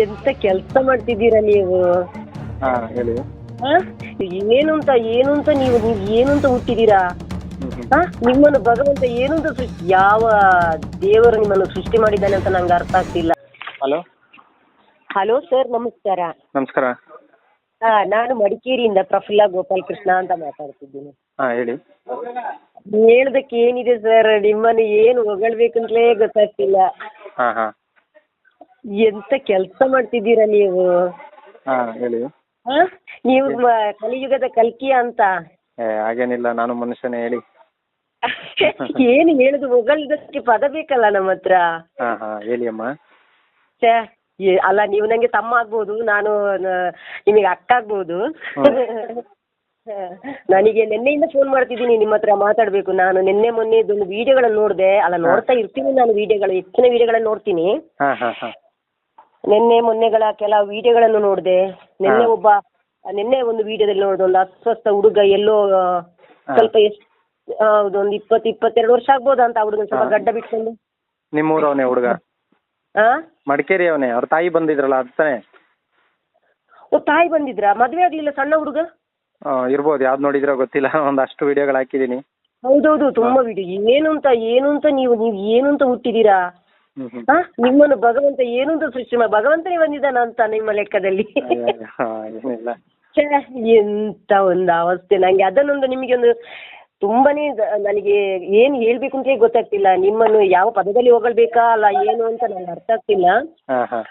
ಎಂತ ಕೆಲಸ ಮಾಡ್ತಿದ್ದೀರಾ ನೀವು? ಹಾ ಹೇಳಿ? ಏನು ಅಂತ ಏನು ಅಂತ ನೀವು ನೀವು ಏನು ಅಂತ ಹುಟ್ಟಿದ್ದೀರಾ? ನಿಮ್ಮನ್ನು ಭಗವಂತ ಏನು ಅಂತ ಸೃಷ್ಟಿ ಯಾವ ದೇವರು ನಿಮ್ಮನ್ನು ಸೃಷ್ಟಿ ಮಾಡಿದ್ದಾನೆ ಅಂತ ನಂಗೆ ಅರ್ಥ ಆಗ್ತಿಲ್ಲ. ಹಲೋ? ಹಲೋ ಸರ್ ನಮಸ್ಕಾರ. ನಮಸ್ಕಾರ. ಹಾ ನಾನು ಮಡಿಕೇರಿಯಿಂದ ಪ್ರಫುಲ್ಲ ಗೋಪಾಲ್ ಕೃಷ್ಣ ಅಂತ ಮಾತಾಡ್ತಿದ್ದೀನಿ. ಹಾ ಹೇಳಿ. ಹೇಳ್ದಕ್ಕೆ ಏನಿದೆ ಸರ್ ನಿಮ್ಮನ್ನು ಏನು ಹೊಗಳ್ಬೇಕಂತಲೇ ಗೊತ್ತಾಗ್ತಿಲ್ಲ. ಹಾ ಹಾ. ಎಂತ ಕೆಲಸ ಮಾಡ್ತಿದ್ದೀರಾ ನೀವು? ಹಾ ಹೇಳಿ? ನೀವು ಮ- ಕಲಿಯುಗದ ಕಲ್ಕಿ ಅಂತ. ಏ ಹಾಗೇನಿಲ್ಲ ನಾನು ಮನುಷ್ಯನೇ ಹೇಳಿ. ಏನು ಹೇಳುದು ಹೊಗಳ್ದಕ್ಕೆ ಪದ ಬೇಕಲ್ಲ ನಮ್ಮ ಹತ್ರ. ಹಾ ಹಾ ಹೇಳಿ ಅಮ್ಮ. ಛೇ, ಏ- ಅಲ್ಲ ನೀವು ನಂಗೆ ತಮ್ಮ ಆಗ್ಬೋದು ನಾನು ನ- ನಿಮಗೆ ಅಕ್ಕ ಆಗ್ಬೋದು. ನನಗೆ ನಿನ್ನೆಯಿಂದ ಫೋನ್ ಮಾಡ್ತಿದ್ದೀನಿ ನಿಮ್ಮ ಹತ್ರ ಮಾತಾಡ್ಬೇಕು. ನಾನು ನಿನ್ನೆ ಮೊನ್ನೆ ಇದೊಂದು ವಿಡಿಯೋಗಳನ್ನ ನೋಡಿದೆ. ಅಲ್ಲ ನೋಡ್ತಾ ಇರ್ತೀನಿ ನಾನು ವಿಡಿಯೋಗಳು ಹೆಚ್ಚಿನ ವಿಡಿಯೋಗಳನ್ನ ನೋಡ್ತೀನಿ. ಹಾ ಹಾ ಹಾ. ನಿನ್ನೆ ಮೊನ್ನೆಗಳ ಕೆಲವು ವಿಡಿಯೋಗಳನ್ನು ನೋಡಿದೆ. ನಿನ್ನೆ ಒಬ್ಬ ನಿನ್ನೆ ಒಂದು ವಿಡಿಯೋದಲ್ಲಿ ನೋಡಿದೆ ಒಂದು ಅಸ್ವಸ್ಥ ಹುಡುಗ ಎಲ್ಲೋ ಸ್ವಲ್ಪ ಎಷ್ಟು ಹೌದು ಒಂದು ಇಪ್ಪತ್ತು ಇಪ್ಪತ್ತೆರಡು ವರ್ಷ ಆಗ್ಬೋದಾ ಅಂತ ಹುಡುಗ ಸ್ವಲ್ಪ ಗಡ್ಡ ಬಿಟ್ಕೊಂಡು. ನಿಮ್ಮೂರವನೇ ಹುಡುಗ? ಆ? ಮಡಿಕೇರಿ ಅವನೇ ಅವ್ರ ತಾಯಿ ಬಂದಿದ್ರಲ್ಲ ಅದು ತಾನೇ? ಓ ತಾಯಿ ಬಂದಿದ್ರಾ? ಮದ್ವೆ ಆಗ್ಲಿಲ್ಲ ಸಣ್ಣ ಹುಡುಗ? ಆ, ಇರ್ಬೋದು ಯಾವ್ದು ನೋಡಿದ್ರೋ ಗೊತ್ತಿಲ್ಲ ಒಂದಷ್ಟು ವಿಡಿಯೋಗಳು ಹಾಕಿದ್ದೀನಿ. ಹೌದೌದು ತುಂಬಾ ವಿಡಿಯೋ. ಏನು ಅಂತ ಏನು ಅಂತ ನೀವು ನೀವು ಏನು ಅಂತ ಹುಟ್ಟಿದೀರಾ? ಆ ನಿಮ್ಮನ್ನು ಭಗವಂತ ಏನು ಅಂತ ಸೃಷ್ಟಿ ಮಾಡಿ ಭಗವಂತನೇ ಬಂದಿದ್ದಾನ ಅಂತ ನಿಮ್ಮ ಲೆಕ್ಕದಲ್ಲಿ. ಛೇ, ಎಂತ ಒಂದು ಅವಸ್ಥೆ. ನಂಗೆ ಅದನ್ನೊಂದು ನಿಮಗೆ ಒಂದು ತುಂಬಾನೇ ನನಗೆ ಏನು ಹೇಳ್ಬೇಕು ಅಂತ ಗೊತ್ತಾಗ್ತಿಲ್ಲ. ನಿಮ್ಮನ್ನು ಯಾವ ಪದದಲ್ಲಿ ಹೊಗಳ್ಬೇಕಾ ಅಲ್ಲ ಏನು ಅಂತ ನನ್ಗೆ ಅರ್ಥ ಆಗ್ತಿಲ್ಲ.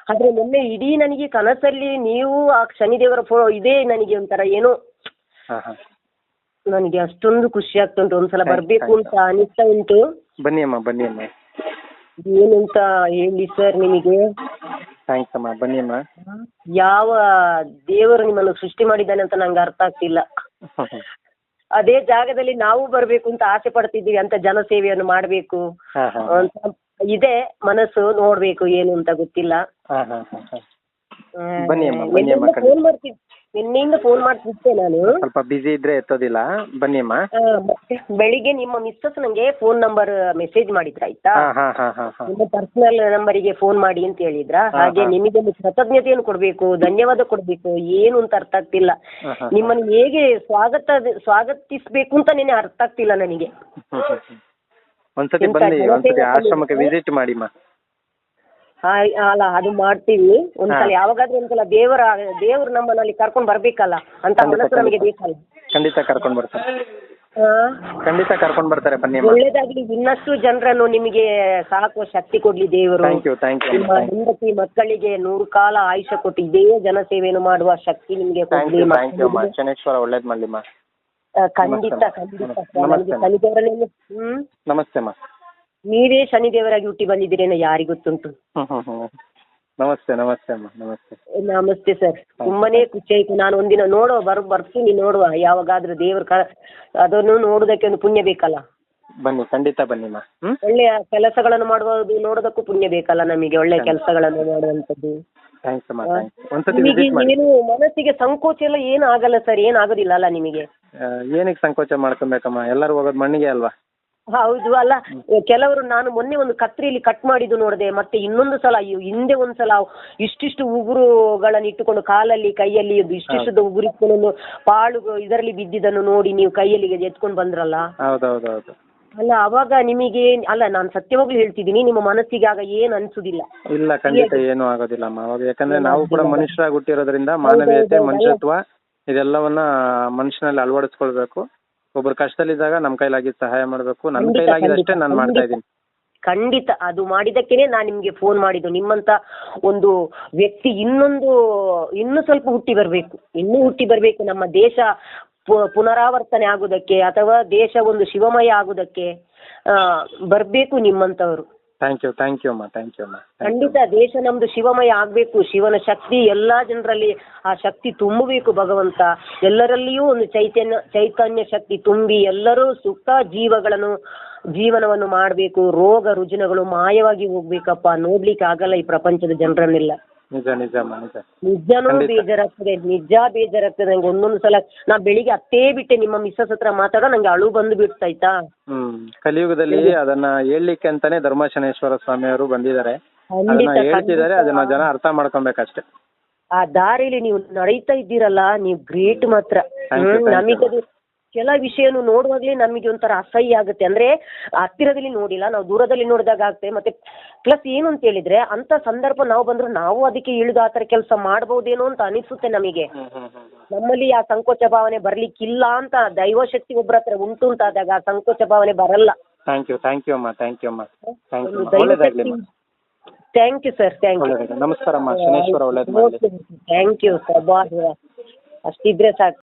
ಆದ್ರೆ ಮೊನ್ನೆ ಇಡೀ ನನಗೆ ಕನಸಲ್ಲಿ ನೀವು ಆ ಶನಿದೇವರ ಫೋ ಇದೇ ನನಗೆ ಒಂಥರ ಏನೋ ನನಗೆ ಅಷ್ಟೊಂದು ಖುಷಿ ಆಗ್ತುಂಟು ಒಂದ್ಸಲ ಸಲ ಬರ್ಬೇಕು ಅಂತ ಅನಿಸ್ತಾ ಉಂಟು. ಬನ್ನಿ ಅಮ್ಮ ಬನ್ನಿ ಅಮ್ಮ. ಏನು ಅಂತ ಹೇಳಿ ಸರ್ ನಿಮಗೆ? ಥ್ಯಾಂಕ್ಸ್ ಅಮ್ಮ. ಬನ್ನಿ ಅಮ್ಮ. ಯಾವ ದೇವರು ನಿಮ್ಮನ್ನು ಸೃಷ್ಟಿ ಮಾಡಿದ್ದಾನೆ ಅಂತ ನಂಗೆ ಅರ್ಥ ಆಗ್ತಿಲ್ಲ. ಅದೇ ಜಾಗದಲ್ಲಿ ನಾವು ಬರ್ಬೇಕು ಅಂತ ಆಸೆ ಪಡ್ತಿದ್ದೀವಿ ಅಂತ ಜನಸೇವೆಯನ್ನು ಮಾಡಬೇಕು. ಹಾ ಹಾ ಅಂತ ಇದೆ ಮನಸ್ಸು ನೋಡ್ಬೇಕು ಏನು ಅಂತ ಗೊತ್ತಿಲ್ಲ. ಬನ್ನಿ ಅಮ್ಮ, ಬನ್ನಿ ಅಮ್ಮ, ಖಂಡಿತ. ಫೋನ್ ಮಾಡ್ತಿದ್ದೆ ನಿನ್ನೆಯಿಂದ ಫೋನ್ ಮಾಡ್ತಿದ್ದೆ ನಾನು. ಸ್ವಲ್ಪ ಬಿಸಿ ಇದ್ರೆ ಎತ್ತೋದಿಲ್ಲ. ಬನ್ನಿ ಅಮ್ಮ. ಆ, ಮತ್ತೆ ಬೆಳಿಗ್ಗೆ ನಿಮ್ಮ ಮಿಸ್ಸಸ್ ನಂಗೆ ಫೋನ್ ನಂಬರ್ ಮೆಸೇಜ್ ಮಾಡಿದ್ರ ಆಯ್ತಾ? ಹಾ ಹಾ ಹಾ ಹಾ ಹಾ. ನಿಮ್ಮ ಪರ್ಸನಲ್ ನಂಬರಿಗೆ ಫೋನ್ ಮಾಡಿ ಅಂತ ಹೇಳಿದ್ರ? ಹಾ, ಹಾಗೆ ಹಾ. ನಿಮಗೆ ಒಂದು ಕೃತಜ್ಞತೆಯನ್ನು ಕೊಡ್ಬೇಕು ಧನ್ಯವಾದ ಕೊಡ್ಬೇಕು ಏನು ಅಂತ ಅರ್ಥ ಆಗ್ತಿಲ್ಲ. ಹಾ, ಹಾ. ನಿಮ್ಮನ್ನು ಹೇಗೆ ಸ್ವಾಗತ ಸ್ವಾಗತಿಸ್ಬೇಕು ಅಂತ ನೆನೆ ಅರ್ಥ ಆಗ್ತಿಲ್ಲ ನನಗೆ. ಒಂದ್ಸತಿ ಬನ್ನಿ ಒಂದ್ಸತಿ ಆಶ್ರಮಕ್ಕೆ ವಿಸಿಟ್ ಮಾಡಿ ಮಾ ಹಾಯ್ ಅಲ್ಲ ಅದು ಮಾಡ್ತೀವಿ. ಒಂದ್ಸಲ. ಯಾವಾಗಾದ್ರೂ ಒಂದ್ಸಲ ದೇವರ ದೇವ್ರು ನಮ್ಮನಲ್ಲಿ ಅಲ್ಲಿ ಕರ್ಕೊಂಡ್ ಬರ್ಬೇಕಲ್ಲ ಅಂತ ಮನಸ್ಸು ನಮಗೆ ಬೇಕಲ್ಲ. ಖಂಡಿತ ಕರ್ಕೊಂಡ್ ಬರ್ತಾರೆ? ಖಂಡಿತ ಕರ್ಕೊಂಡ್ ಬರ್ತಾರೆ ಬನ್ನಿ ಒಳ್ಳೇದಾಗ್ಲಿ ಇನ್ನಷ್ಟು ಜನರನ್ನು ನಿಮಗೆ ಸಾಕುವ ಶಕ್ತಿ ಕೊಡ್ಲಿ ದೇವರು. ಥ್ಯಾಂಕ್ ಯು ಥ್ಯಾಂಕ್ ಯು ನಿಮ್ಮ ಹೆಂಡತಿ ಮಕ್ಕಳಿಗೆ ನೂರು ಕಾಲ ಆಯುಷ ಕೊಟ್ಟು ಇದೇ ಜನಸೇವೆಯನ್ನು ಮಾಡುವ ಶಕ್ತಿ ನಿಮಗೆ ಥ್ಯಾಂಕ್ ಕೊಡ್ಲಿ. ಯು ಥ್ಯಾಂಕ್ ಯು ಮಕ್ಕಳಿಗೆ. ಶನೇಶ್ವರ ಒಳ್ಳೇದ್ ಮಾಡ್ಲಿ ಆ, ಖಂಡಿತ ನಮಸ್ತೆ. ಖಂಡಿತ. ನನಗೆ ಹ್ಮ್? ನಮಸ್ತೆ ಅಮ್ಮ. ನೀವೇ ಶನಿದೇವರಾಗಿ ಹುಟ್ಟಿ ಬಂದಿದ್ದೀರೇನೋ ಯಾರಿಗೆ ಗೊತ್ತುಂಟು. ನಮಸ್ತೆ ನಮಸ್ತೆ ಅಮ್ಮ ನಮಸ್ತೆ. ನಮಸ್ತೆ ಸರ್. ತುಂಬಾನೇ ಖುಷಿ ಆಯ್ತು ನಾನು ಒಂದಿನ ನೋಡುವ ಬರ್ ಬರ್ತೀನಿ ನೋಡುವ. ಯಾವಾಗಾದ್ರೂ ದೇವ್ರ ಕ ಅದನ್ನು ನೋಡೋದಕ್ಕೆ ಒಂದು ಪುಣ್ಯ ಬೇಕಲ್ಲ? ಬನ್ನಿ ಖಂಡಿತ ಬನ್ನಿ ಅಮ್ಮ. ಒಳ್ಳೆಯ ಕೆಲಸಗಳನ್ನು ಮಾಡುವುದು ನೋಡೋದಕ್ಕೂ ಪುಣ್ಯ ಬೇಕಲ್ಲ ನಮಗೆ? ಒಳ್ಳೆ ಕೆಲಸಗಳನ್ನು ಮಾಡುವಂಥದ್ದು. ಥ್ಯಾಂಕ್ಸ್ ಅಮ್ಮ ಥ್ಯಾಂಕ್ಸ್ ಒಂದ್ಸತಿ ನಿಮಗೆ ವಿಸಿಟ್ ಮಾಡಿ. ಏನು ಮನಸ್ಸಿಗೆ ಸಂಕೋಚ ಎಲ್ಲ ಏನು ಆಗಲ್ಲ ಸರ್? ಏನಾಗೋದಿಲ್ಲ ಅಲ್ಲ ನಿಮಗೆ? ಆ, ಏನಕ್ಕೆ ಸಂಕೋಚ ಮಾಡ್ಕೊಬೇಕಮ್ಮ? ಎಲ್ಲರೂ ಹೋಗೋದು ಮಣ್ಣಿಗೆ ಅಲ್ವಾ? ಹೌದು ಅಲ್ಲ ಕೆಲವರು ನಾನು ಮೊನ್ನೆ ಒಂದು ಕತ್ರಿಯಲ್ಲಿ ಕಟ್ ಮಾಡಿದ್ದು ನೋಡಿದೆ ಮತ್ತೆ ಇನ್ನೊಂದು ಸಲ ಹಿಂದೆ ಒಂದು ಸಲ ಇಷ್ಟಿಷ್ಟು ಉಗುರುಗಳನ್ನು ಇಟ್ಟುಕೊಂಡು ಕಾಲಲ್ಲಿ ಕೈಯಲ್ಲಿ ಇಷ್ಟಿಷ್ಟು ಉಗುರು ಇಟ್ಕೊಂಡು ಪಾಳು ಇದರಲ್ಲಿ ಬಿದ್ದಿದ್ದನ್ನು ನೋಡಿ ನೀವು ಕೈಯಲ್ಲಿ ಎತ್ಕೊಂಡು ಬಂದ್ರಲ್ಲ? ಹೌದೌದೌದು. ಅಲ್ಲ ಅವಾಗ ನಿಮಗೆ ಅಲ್ಲ ನಾನು ಸತ್ಯವಾಗ್ಲೂ ಹೇಳ್ತಿದ್ದೀನಿ ನಿಮ್ಮ ಮನಸ್ಸಿಗೆ ಆಗ ಏನ್ ಅನ್ಸುದಿಲ್ಲ. ಇಲ್ಲ ಖಂಡಿತ ಏನೂ ಆಗೋದಿಲ್ಲ ಅವಾಗ ಯಾಕಂದ್ರೆ ನಾವು ಕೂಡ ಮನುಷ್ಯರಾಗಿ ಹುಟ್ಟಿರೋದ್ರಿಂದ ಮಾನವೀಯತೆ ಮನುಷ್ಯತ್ವ ಇದೆಲ್ಲವನ್ನ ಮನುಷ್ಯನಲ್ಲಿ ಅಳವಡಿಸ್ಕೊಳ್ಬೇಕು. ಒಬ್ರು ಕಷ್ಟದಲ್ಲಿದ್ದಾಗ ನಮ್ಮ ಕೈಲಾಗಿದ್ ಸಹಾಯ ಮಾಡ್ಬೇಕು. ನನ್ ಖಂಡಿತ, ಕೈಲಾಗಿದ್ದಷ್ಟೇ ಖಂಡಿತ, ನಾನು ಮಾಡ್ತಾ ಖಂಡಿತ. ಇದ್ದೀನಿ. ಖಂಡಿತ. ಅದು ಮಾಡಿದ್ದಕ್ಕೇನೆ ನಾನು ನಿಮ್ಗೆ ಫೋನ್ ಮಾಡಿದ್ದು. ನಿಮ್ಮಂತ ಒಂದು ವ್ಯಕ್ತಿ ಇನ್ನೊಂದು ಇನ್ನೂ ಸ್ವಲ್ಪ ಹುಟ್ಟಿ ಬರಬೇಕು. ಇನ್ನೂ ಹುಟ್ಟಿ ಬರಬೇಕು ನಮ್ಮ ದೇಶ ಪು- ಪುನರಾವರ್ತನೆ ಆಗುದಕ್ಕೆ ಅಥವಾ ದೇಶ ಒಂದು ಶಿವಮಯ ಆಗುವುದಕ್ಕೆ ಬರಬೇಕು ನಿಮ್ಮಂಥವ್ರು ಥ್ಯಾಂಕ್ ಯು ಥ್ಯಾಂಕ್ ಯು ಅಮ್ಮ ಥ್ಯಾಂಕ್ ಯು ಅಮ್ಮ Thank you. ಖಂಡಿತ ದೇಶ ನಮ್ದು ಶಿವಮಯ ಆಗ್ಬೇಕು ಶಿವನ ಶಕ್ತಿ ಎಲ್ಲಾ ಜನರಲ್ಲಿ ಆ ಶಕ್ತಿ ತುಂಬಬೇಕು ಭಗವಂತ. ಎಲ್ಲರಲ್ಲಿಯೂ ಒಂದು ಚೈತನ್ಯ ಚೈತನ್ಯ ಶಕ್ತಿ ತುಂಬಿ ಎಲ್ಲರೂ ಸುಖ ಜೀವಗಳನ್ನು ಜೀವನವನ್ನು ಮಾಡಬೇಕು. ರೋಗ ರುಜಿನಗಳು ಮಾಯವಾಗಿ ಹೋಗ್ಬೇಕಪ್ಪ ನೋಡ್ಲಿಕ್ಕೆ ಆಗಲ್ಲ ಈ ಪ್ರಪಂಚದ ಜನರನ್ನೆಲ್ಲ. ನಿಜ ನಿಜ ನಿಜ. ನಿಜನೂ. ಬೇಜಾರಾಗ್ತದೆ ನಿಜ ಬೇಜಾರಾಗ್ತದೆ. ನಂಗೆ ಒಂದೊಂದು ಸಲ ನಾ ಬೆಳಿಗ್ಗೆ ಅತ್ತೇ ಬಿಟ್ಟೆ ನಿಮ್ಮ ಮಿಸ್ಸಸ್ ಹತ್ರ ಮಾತಾಡೋ ನಂಗೆ ಅಳು ಬಂದು ಬಿಡ್ತಾಯ್ತಾ ಹ್ಮ್. ಕಲಿಯುಗದಲ್ಲಿ ಅದನ್ನ ಹೇಳಲಿಕ್ಕೆ ಅಂತಾನೆ ಧರ್ಮಶನೇಶ್ವರ ಸ್ವಾಮಿ ಅವರು ಬಂದಿದ್ದಾರೆ. ಅದನ್ನ ಹೇಳ್ತಿದ್ದಾರೆ ಅದನ್ನ ಜನ ಅರ್ಥ ಮಾಡ್ಕೊಬೇಕಷ್ಟೇ. ಆ ದಾರಿಲಿ ನೀವು ನಡೀತಾ ಇದ್ದೀರಲ್ಲ ನೀವು ಗ್ರೇಟ್ ಮಾತ್ರ. ನಮಗದು ಕೆಲ ವಿಷಯನು ನೋಡುವಾಗ್ಲೇ ನಮಗೆ ಒಂಥರ ಅಸಹ್ಯ ಆಗುತ್ತೆ. ಅಂದ್ರೆ ಹತ್ತಿರದಲ್ಲಿ ನೋಡಿಲ್ಲ ನಾವು ದೂರದಲ್ಲಿ ನೋಡಿದಾಗ ಆಗುತ್ತೆ ಮತ್ತೆ ಪ್ಲಸ್ ಏನು ಅಂತ ಹೇಳಿದ್ರೆ ಅಂತ ಸಂದರ್ಭ ನಾವು ಬಂದ್ರು ನಾವು ಅದಕ್ಕೆ ಇಳಿದು ಆ ಥರ ಕೆಲಸ ಮಾಡ್ಬೋದೇನೋ ಅಂತ ಅನಿಸುತ್ತೆ ನಮಗೆ. ನಮ್ಮಲ್ಲಿ ಆ ಸಂಕೋಚ ಭಾವನೆ ಬರ್ಲಿಕ್ಕಿಲ್ಲ ಅಂತ ದೈವಶಕ್ತಿ ಒಬ್ಬರ ಹತ್ರ ಉಂಟು ಅಂತಾದಾಗ ಆ ಸಂಕೋಚ ಭಾವನೆ ಬರಲ್ಲ. ಥ್ಯಾಂಕ್ ಯು ಥ್ಯಾಂಕ್ ಯು ಅಮ್ಮ ಥ್ಯಾಂಕ್ ಯು ಅಮ್ಮ. ಥ್ಯಾಂಕ್ ಯು ಅಮ್ಮ. Thank you sir thank you ನಮಸ್ಕಾರ ಅಮ್ಮ. ಶನೇಶ್ವರ ಥ್ಯಾಂಕ್ ಯು ಸರ್ ಬಾ. ಅಷ್ಟಿದ್ರೆ ಸಾಕು.